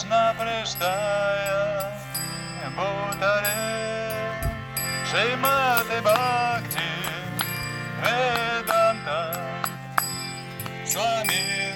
Кришна престая, Бутаре, Шримати Бхакти, Веданта, Свами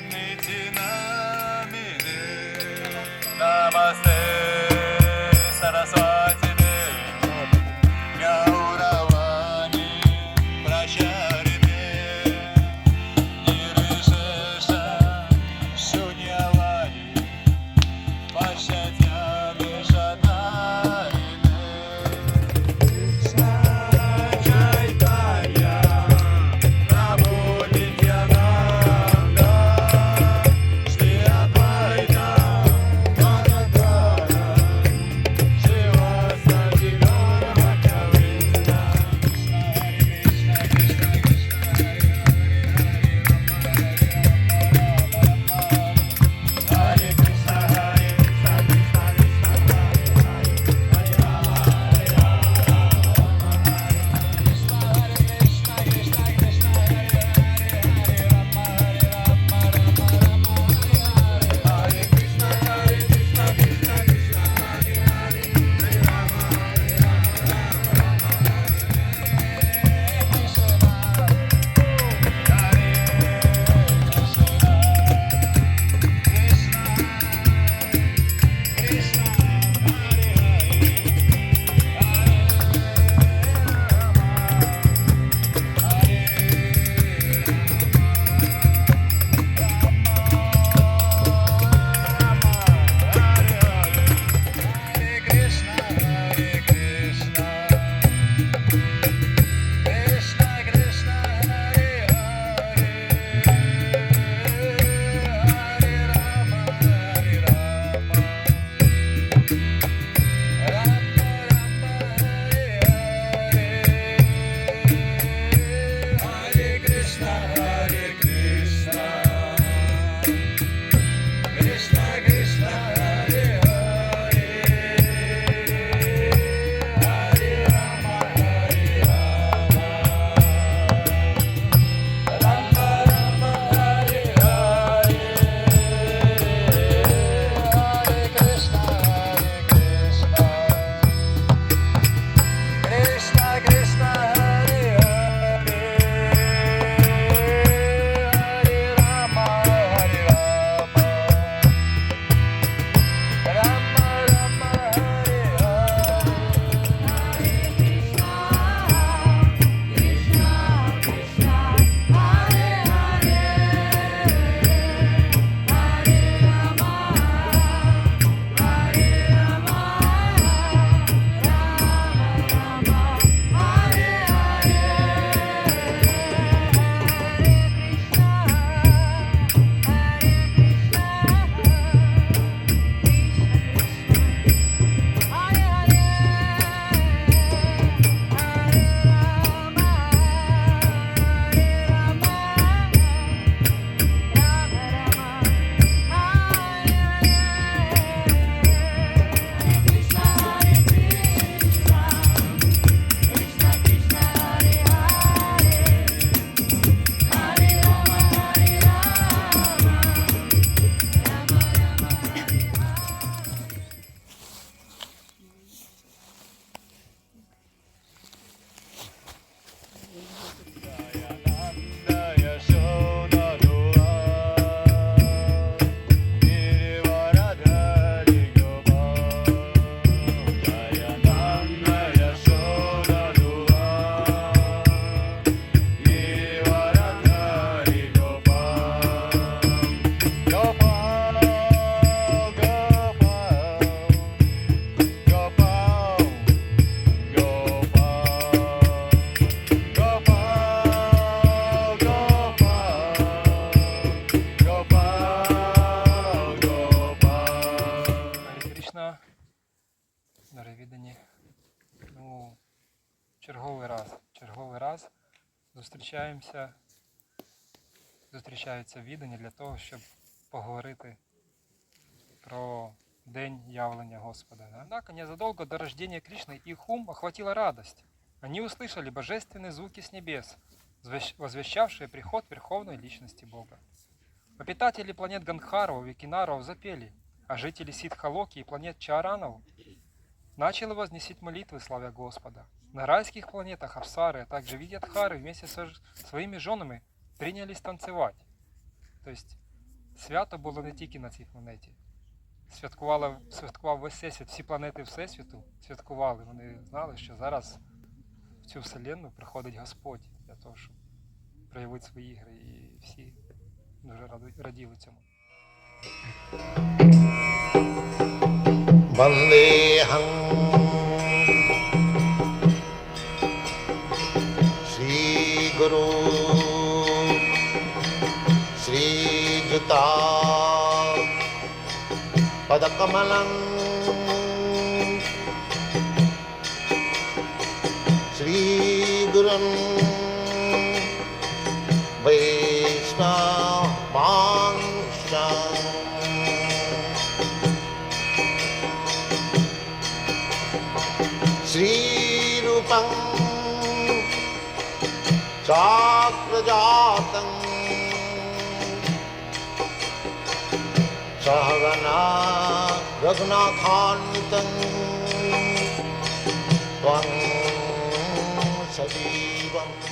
дорогі Ну, черговий раз, черговий раз зустрічаємося, зустрічаються віддані для того, щоб поговорити про день явлення Господа. Однако незадолго до рождения Кришны их Хум охватила радость. Они услышали божественные звуки с небес, возвещавшие приход Верховной Личности Бога. Обитатели планет Ганхаров и Кинаров запели, а жители Ситхалоки и планет Чаранов Начали вознесить молитвы, славя Господа. На райских планетах Апсары, а также Видьядхары вместе со своими женами принялись танцевать. То есть свято було не тільки на цій планеті. Святкували, святкував весь всесвіт, всі планети Всесвіту святкували. Вони знали, що зараз в цю вселенну приходить Господь для того, щоб проявити свої ігри. І всі дуже раділи цьому. Ванде पदकमलं श्रीगुरुन् वैष्णवांश्च श्रीरूपं चाक्रजातं સહગના રઘુનાથાન્વિત સજીવમ